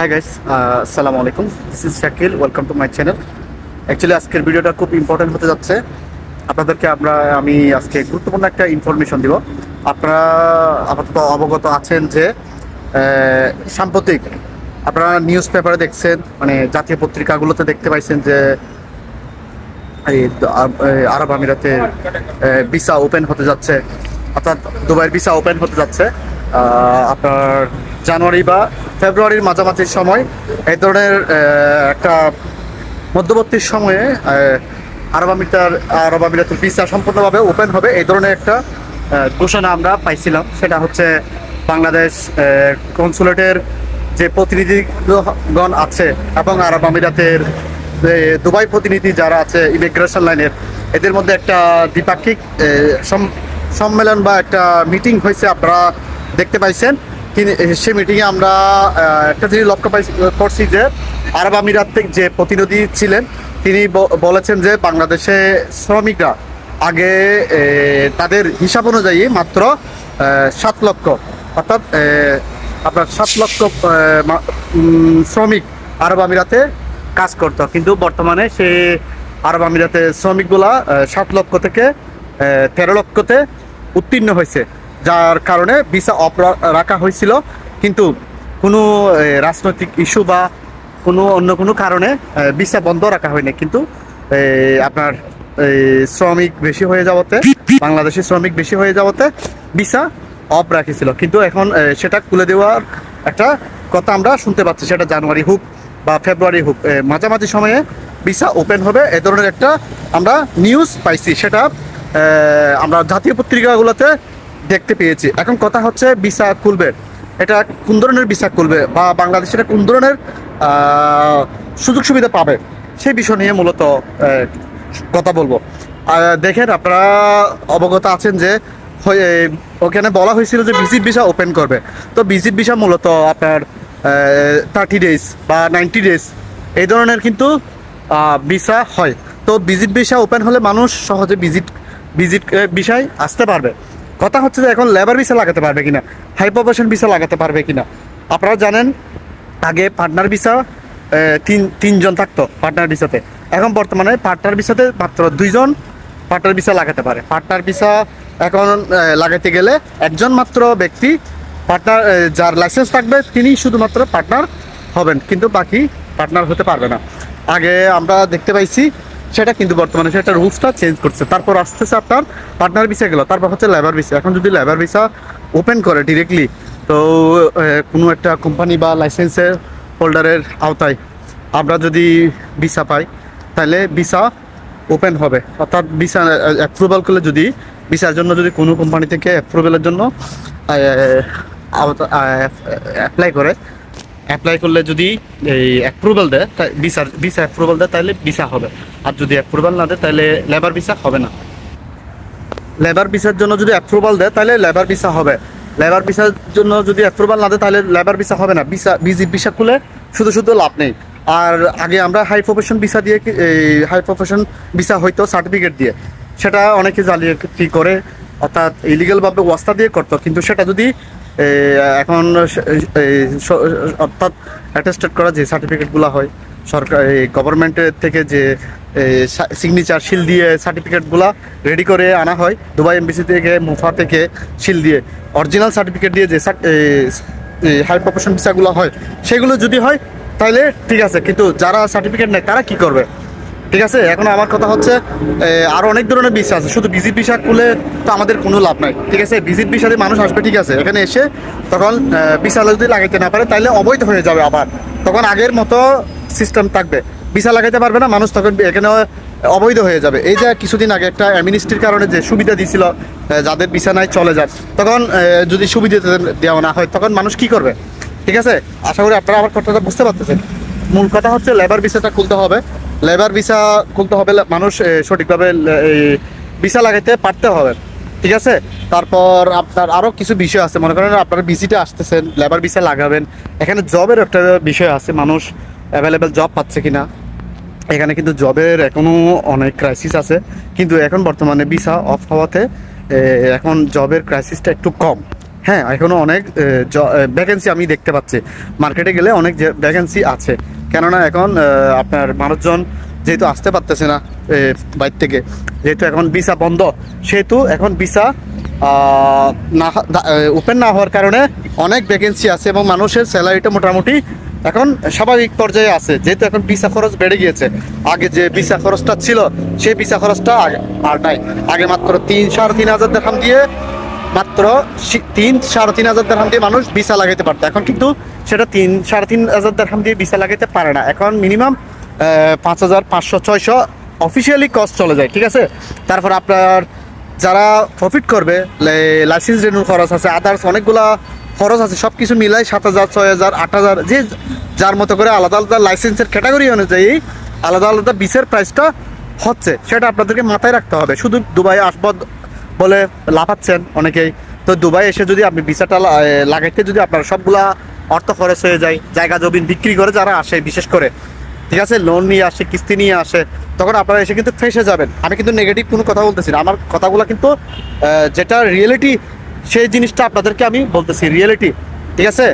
High guys আসসালামু আলাইকুম this is Shakil welcome to my channel actually আজকের ভিডিওটা খুব ইম্পর্টেন্ট হতে যাচ্ছে। আপনাদেরকে আমরা, আমি আজকে গুরুত্বপূর্ণ একটা ইনফরমেশন দিব। আপনারা আপাতত অবগত আছেন যে সাম্প্রতিক আপনারা নিউজ পেপারে দেখছেন মানে জাতীয় পত্রিকাগুলোতে দেখতে পাইছেন যে, এই আরব আমিরাতে ভিসা ওপেন হতে যাচ্ছে। অর্থাৎ দুবাইয়ের ভিসা ওপেন হতে যাচ্ছে। আপনার জানুয়ারি বা ফেব্রুয়ারির মাঝামাঝি সময় এই ধরনের একটা মধ্যবর্তী সময়ে আরব আমিরার আরব আমিরাতের সম্পূর্ণভাবে ওপেন হবে। এই ধরনের একটা ঘোষণা আমরা পাইছিলাম। সেটা হচ্ছে বাংলাদেশ কনসুলেটের যে প্রতিনিধিগণ আছে এবং আরব আমিরাতের দুবাই প্রতিনিধি যারা আছে ইমিগ্রেশন লাইনের, এদের মধ্যে একটা দ্বিপাক্ষিক সম- সম্মেলন বা একটা মিটিং হয়েছে আপনারা দেখতে পাইছেন। কিন্তু সেই মিটিংয়ে আমরা একটা জিনিস লক্ষ্য পাই করছি যে আরব আমিরাত থেকে যে প্রতিনিধি ছিলেন, তিনি বলেছেন যে বাংলাদেশে শ্রমিকরা আগে তাদের হিসাব অনুযায়ী মাত্র সাত লক্ষ, অর্থাৎ আপনার সাত লক্ষ শ্রমিক আরব আমিরাতে কাজ করত। কিন্তু বর্তমানে সে আরব আমিরাতে শ্রমিকগুলা সাত লক্ষ থেকে তেরো লক্ষতে উত্তীর্ণ হয়েছে। যার কারণে ভিসা অফ রাখা হয়েছিল। কিন্তু কোনো রাজনৈতিক ইস্যু বা কোনো অন্য কোনো কারণে ভিসা বন্ধ রাখা হয়নি। কিন্তু আপনার এই, শ্রমিক বেশি হয়ে যাওয়াতে বাংলাদেশি শ্রমিক বেশি হয়ে যাওয়াতে ভিসা অফ রাখিছিল। কিন্তু এখন সেটা খুলে দেওয়ার একটা কথা আমরা শুনতে পাচ্ছি। সেটা জানুয়ারি হোক বা ফেব্রুয়ারি হোক মাঝামাঝি সময়ে ভিসা ওপেন হবে। এ ধরনের একটা আমরা নিউজ পাইছি। সেটা আমরা জাতীয় পত্রিকাগুলোতে দেখতে পেয়েছি। এখন কথা হচ্ছে ভিসা খুলবে এটা কোন ধরনের ভিসা খুলবে বা বাংলাদেশ এটা কোন ধরনের সুযোগ সুবিধা পাবে? সেই বিষয় নিয়ে মূলত কথা বলব। দেখেন আপনারা অবগত আছেন যে ওখানে বলা হয়েছিল যে ভিজিট ভিসা ওপেন করবে। তো ভিজিট ভিসা মূলত আপনার থার্টি ডেজ বা নাইনটি ডেজ এই ধরনের কিন্তু ভিসা হয়। তো ভিজিট ভিসা ওপেন হলে মানুষ সহজে ভিজিট ভিজিট বিষয় আসতে পারবে। কথা হচ্ছে যে এখন লেবার ভিসা লাগাতে পারবে কিনা হাই প্রফেশন ভিসা লাগাতে পারবে কিনা। আপনারা জানেন, আগে পার্টনার ভিসা তিন, তিনজন থাকতো পার্টনার ভিসাতে এখন বর্তমানে পার্টনার ভিসাতে মাত্র দুইজন পার্টনার ভিসা লাগাতে পারে। পার্টনার ভিসা এখন লাগাতে গেলে একজন মাত্র ব্যক্তি পার্টনার যার লাইসেন্স থাকবে তিনি শুধুমাত্র পার্টনার হবেন, কিন্তু বাকি পার্টনার হতে পারবে না। আগে আমরা দেখতে পাইছি সেটা কিন্তু বর্তমানে সেটা রুলসটা চেঞ্জ করছে। তারপর আসতেছে আপনার পার্টনার ভিসা গেল। তারপর হচ্ছে লেবার ভিসা এখন যদি লেবার ভিসা ওপেন করে ডিরেক্টলি তো কোনো একটা কোম্পানি বা লাইসেন্সের হোল্ডারের আওতায় আমরা যদি ভিসা পাই, তাহলে ভিসা ওপেন হবে। অর্থাৎ ভিসা অ্যাপ্রুভাল করলে যদি ভিসার জন্য যদি কোনো কোম্পানি থেকে অ্যাপ্রুভালের জন্য অ্যাপ্লাই করে অ্যাপ্লাই করলে যদি এই অ্যাপ্রুভাল দেয় ভিসা ভিসা অ্যাপ্রুভাল দেয়, তাহলে ভিসা হবে। আর যদি অ্যাপ্রুভাল না দেয়, তাহলে লেবার ভিসা হবে না। লেবার ভিসার জন্য যদি অ্যাপ্রুভাল দেয়, তাহলে লেবার ভিসা হবে। লেবার ভিসার জন্য যদি অ্যাপ্রুভাল না দেয়, তাহলে লেবার ভিসা হবে না। ভিসা বিজি ভিসা খুলে শুধু শুধু লাভ নেই। আর আগে আমরা হাই প্রফেশন ভিসা দিয়ে এই হাই প্রফেশন ভিসা হয়তো সার্টিফিকেট দিয়ে। সেটা অনেকে জালিয়াতি করে, অর্থাৎ ইলিগালভাবে ওয়াস্তা দিয়ে করতো। কিন্তু সেটা যদি এখন অর্থাৎ অ্যাটেস্টেড করা যে সার্টিফিকেটগুলো হয়, সরকার, এই গভর্নমেন্টের থেকে যে সিগনেচার শিল দিয়ে সার্টিফিকেটগুলো রেডি করে আনা হয় দুবাই এমবিসি থেকে, মুফা থেকে শিল দিয়ে। অরিজিনাল সার্টিফিকেট দিয়ে যে হাই প্রফেশন ভিসাগুলো হয়, সেগুলো যদি হয় তাহলে ঠিক আছে, কিন্তু যারা সার্টিফিকেট নেয়, তারা কি করবে? ঠিক আছে? এখন আমার কথা হচ্ছে এ, আরও অনেক ধরনের ভিসা আছে। শুধু ভিজিট ভিসা খুলে তো আমাদের কোনো লাভ নাই। ঠিক আছে? ভিজিট ভিসা মানুষ আসবে ঠিক আছে? এখানে এসে তখন ভিসা যদি লাগাইতে না পারে তাহলে অবৈধ হয়ে যাবে আবার। তখন আগের মতো সিস্টেম থাকবে। ভিসা লাগাইতে পারবে না মানুষ তখন এখানে অবৈধ হয়ে যাবে। এই যে কিছুদিন আগে একটা অ্যামিনিস্ট্রির কারণে যে সুবিধা দিছিল যাদের বিছানায় চলে যান তখন যদি সুবিধা দেওয়া না হয় তখন মানুষ কি করবে? ঠিক আছে? আশা করি আপনারা আমার কথাটা বুঝতে পারতেছেন। মূল কথা হচ্ছে লেবার ভিসাটা খুলতে হবে। লেবার ভিসা খুলতে হবে মানুষ সঠিকভাবে এই ভিসা লাগাইতে পারতে হবে। ঠিক আছে? তারপর আপনার আরও কিছু বিষয় আছে। মনে করেন আপনারা ভিজিটে আসতেছেন, লেবার ভিসা লাগাবেন। এখানে জবের একটা বিষয় আছে, মানুষ অ্যাভেলেবেল জব পাচ্ছে কিনা। এখানে কিন্তু জবের এখনও অনেক ক্রাইসিস আছে। কিন্তু এখন বর্তমানে ভিসা অফ হওয়াতে এখন জবের ক্রাইসিসটা একটু কম। হ্যাঁ এখনও অনেক ভ্যাকেন্সি আমি দেখতে পাচ্ছি। মার্কেটে গেলে অনেক ভ্যাকেন্সি আছে। কেননা এখন আপনার মানুষজন যেহেতু আসতে পারতেছে না বাইর থেকে, যেহেতু এখন ভিসা বন্ধ, সেহেতু এখন ভিসা না ওপেন না হওয়ার কারণে অনেক ভ্যাকেন্সি আছে এবং মানুষের স্যালারিটা মোটামুটি এখন স্বাভাবিক পর্যায়ে আছে। যেহেতু এখন ভিসা খরচ বেড়ে গিয়েছে, আগে যে ভিসা খরচটা ছিল, সেই ভিসা খরচটা আর নাই। আগে মাত্র তিন, সাড়ে তিন হাজার দেখাম দিয়ে মাত্র তিন, সাড়ে তিন হাজার দেড়হাম দিয়ে মানুষ ভিসা লাগাইতে পারতো। এখন কিন্তু সেটা তিন, সাড়ে তিন হাজার দেড়হাম দিয়ে ভিসা লাগাইতে পারে না। এখন মিনিমাম পাঁচ হাজার পাঁচশো, ছয়শো অফিসিয়ালি কস্ট চলে যায়, ঠিক আছে? তারপর আপনার যারা প্রফিট করবে লাইসেন্স রেনুর খরচ আছে আদার্স অনেকগুলা খরচ আছে সব কিছু মিলাই সাত হাজার, ছয় হাজার, আট হাজার, যে যার মতো করে আলাদা আলাদা লাইসেন্সের ক্যাটাগরি অনুযায়ী আলাদা আলাদা বিসের প্রাইসটা হচ্ছে, সেটা আপনাদেরকে মাথায় রাখতে হবে। শুধু দুবাই আসবদ বলে লাফাচ্ছেন অনেকেই। তো দুবাই এসে যদি আপনি ভিসাটা লাগাইতে যদি আপনার সবগুলা অর্থ খরচ হয়ে যায়, জায়গা, জমিন বিক্রি করে যারা আসে, বিশেষ করে, ঠিক আছে লোন নিয়ে আসে, কিস্তি নিয়ে আসে, তখন আপনারা এসে কিন্তু ফেসে যাবেন। আমি কিন্তু নেগেটিভ কোনো কথা বলতেছি না। আমার কথাগুলো কিন্তু যেটা রিয়েলিটি সেই জিনিসটা আপনাদেরকে আমি বলতেছি রিয়েলিটি ঠিক আছে?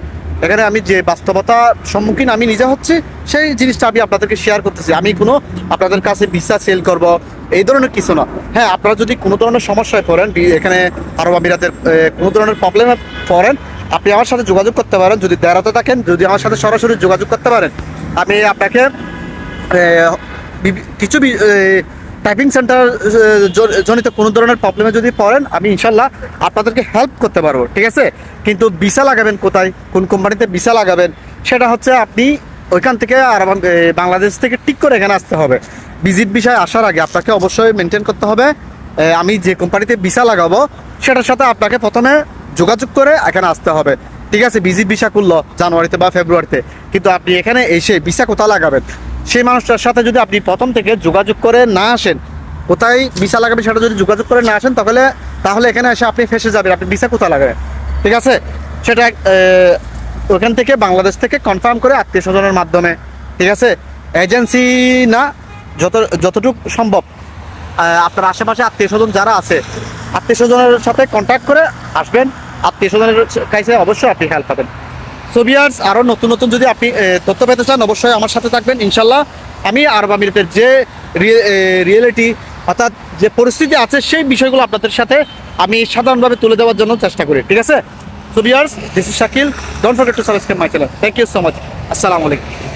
এখানে আমি যে বাস্তবতার সম্মুখীন আমি নিজে হচ্ছি, সেই জিনিসটা আমি আপনাদেরকে শেয়ার করতেছি। আমি কোনো আপনাদের কাছে ভিসা সেল করব, এই ধরনের কিছু না। হ্যাঁ আপনারা যদি কোনো ধরনের সমস্যায় পড়েন এখানে আরব আমিরাতের কোনো ধরনের প্রবলেমে পড়েন, আপনি আমার সাথে যোগাযোগ করতে পারেন। যদি দেরাতে থাকেন, যদি আমার সাথে সরাসরি যোগাযোগ করতে পারেন, আমি আপনাকে কিছু টাইপিং সেন্টার জনিত কোনো ধরনের প্রবলেমে যদি পড়েন, আমি ইনশাল্লাহ আপনাদেরকে হেল্প করতে পারব, ঠিক আছে? কিন্তু ভিসা লাগাবেন কোথায়? কোন কোম্পানিতে ভিসা লাগাবেন? সেটা হচ্ছে আপনি ওইখান থেকে আর বাংলাদেশ থেকে ঠিক করে এখানে আসতে হবে। ভিজিট বিষয় আসার আগে আপনাকে অবশ্যই মেনটেন করতে হবে। আমি যে কোম্পানিতে ভিসা লাগাবো, সেটার সাথে আপনাকে প্রথমে যোগাযোগ করে এখানে আসতে হবে। ঠিক আছে? ভিজিট ভিসা করল জানুয়ারিতে বা ফেব্রুয়ারিতে। কিন্তু আপনি এখানে এসে ভিসা কোথায় লাগাবেন? সেই মানুষটার সাথে যদি আপনি প্রথম থেকে যোগাযোগ করে না আসেন, কোথায় ভিসা লাগাবেন সেটা যদি যোগাযোগ করে না আসেন, তাহলে তাহলে এখানে এসে আপনি ফেসে যাবেন, আপনি ভিসা কোথায় লাগাবেন? ঠিক আছে? সেটা ওখান থেকে বাংলাদেশ থেকে কনফার্ম করে আত্মীয় স্বজনের মাধ্যমে, ঠিক আছে? এজেন্সি না, যত, যতটুকু সম্ভব আপনার আশেপাশে আত্মীয় স্বজন যারা আছে, আত্মীয় স্বজনের সাথে কন্ট্যাক্ট করে আসবেন। আত্মীয় স্বজনের কাছে অবশ্যই আপনি হেল্প পাবেন। সো বিয়ার্স আরও নতুন নতুন যদি আপনি তথ্য পেতে চান, অবশ্যই আমার সাথে থাকবেন ইনশাল্লাহ আমি আরব আমিরাতের যে রিয়েলিটি অর্থাৎ যে পরিস্থিতি আছে, সেই বিষয়গুলো আপনাদের সাথে আমি সাধারণভাবে তুলে দেওয়ার জন্য চেষ্টা করি, ঠিক আছে? So viewers this is Shakil don't forget to subscribe my channel thank you so much আসসালামু আলাইকুম